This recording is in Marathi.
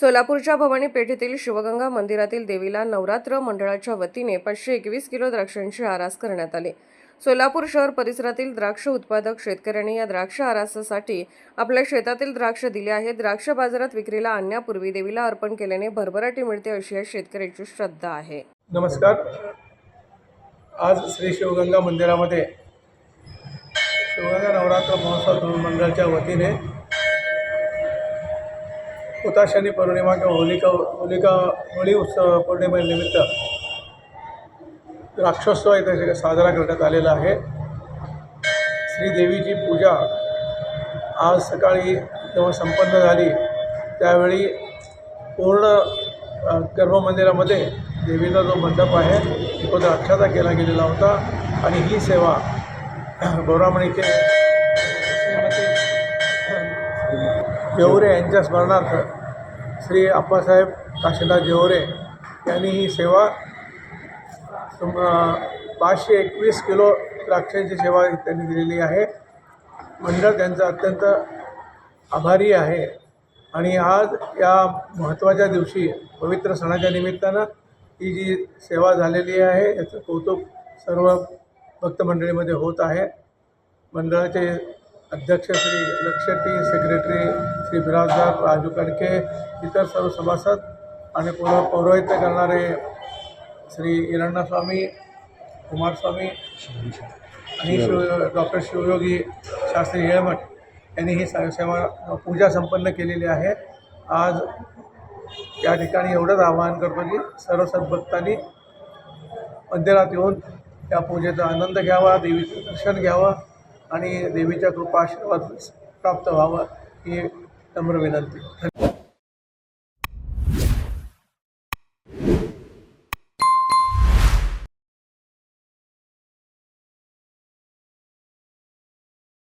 सोलापूरच्या भवानी पेठेतील शिवगंगा मंदिरातील देवीला नवरात्र मंडळाच्या वतीने पाचशे एकवीस किलो द्राक्षांची आरास करण्यात आली. सोलापूर शहर परिसरातील द्राक्ष उत्पादक शेतकऱ्यांनी या द्राक्ष आरासासाठी आपल्या शेतातील द्राक्ष दिले आहेत. द्राक्ष बाजारात विक्रीला आणण्यापूर्वी देवीला अर्पण केल्याने भरभराटी मिळते अशी या शेतकऱ्याची श्रद्धा आहे. नमस्कार. आज श्री शिवगंगा मंदिरामध्ये शिवगंगा नवरात्र महोत्सव मंडळाच्या वतीने हुताशनी पौर्णिमा किंवा होलिका होलिका होळी उत्सव पौर्णिमेनिमित्त राक्षोत्सव इथे साजरा करण्यात आलेला आहे. श्रीदेवीची पूजा आज सकाळी जेव्हा संपन्न झाली त्यावेळी पूर्ण गर्भमंदिरामध्ये देवीचा जो मंडप आहे तो द्राक्षाचा केला गेलेला होता. आणि ही सेवा गौरामणीचे जेवरे यांच्या स्मरणार्थ श्री अप्पासाहेब काशीनाथ जेवरे यांनी ही सेवा पाचशे एकवीस किलो द्राक्षांची सेवा त्यांनी दिलेली आहे. मंडळ त्यांचं अत्यंत आभारी आहे आणि आज या महत्त्वाच्या दिवशी पवित्र सणाच्या निमित्तानं ही जी सेवा झालेली आहे याचं कौतुक सर्व भक्तमंडळीमध्ये होत आहे. मंडळाचे अध्यक्ष श्री लक्षटी सेक्रेटरी श्री बिराजदार राजू कणके इतर सर्व सभासद आणि पुढं पौरोहित्य करणारे श्री इरण्णास्वामी कुमारस्वामी आणि शिव डॉक्टर शिवयोगी शास्त्री येळमठ यांनी ही सेवा पूजा संपन्न केलेली आहे. आज या ठिकाणी एवढंच आवाहन करतो की सर्व सद्भक्तांनी मध्यरात येऊन या पूजेचा आनंद घ्यावा देवीचं दर्शन घ्यावं. आणि देवीच्या कृपा आशीर्वाद प्राप्त व्हावं ही नम्र विनंती.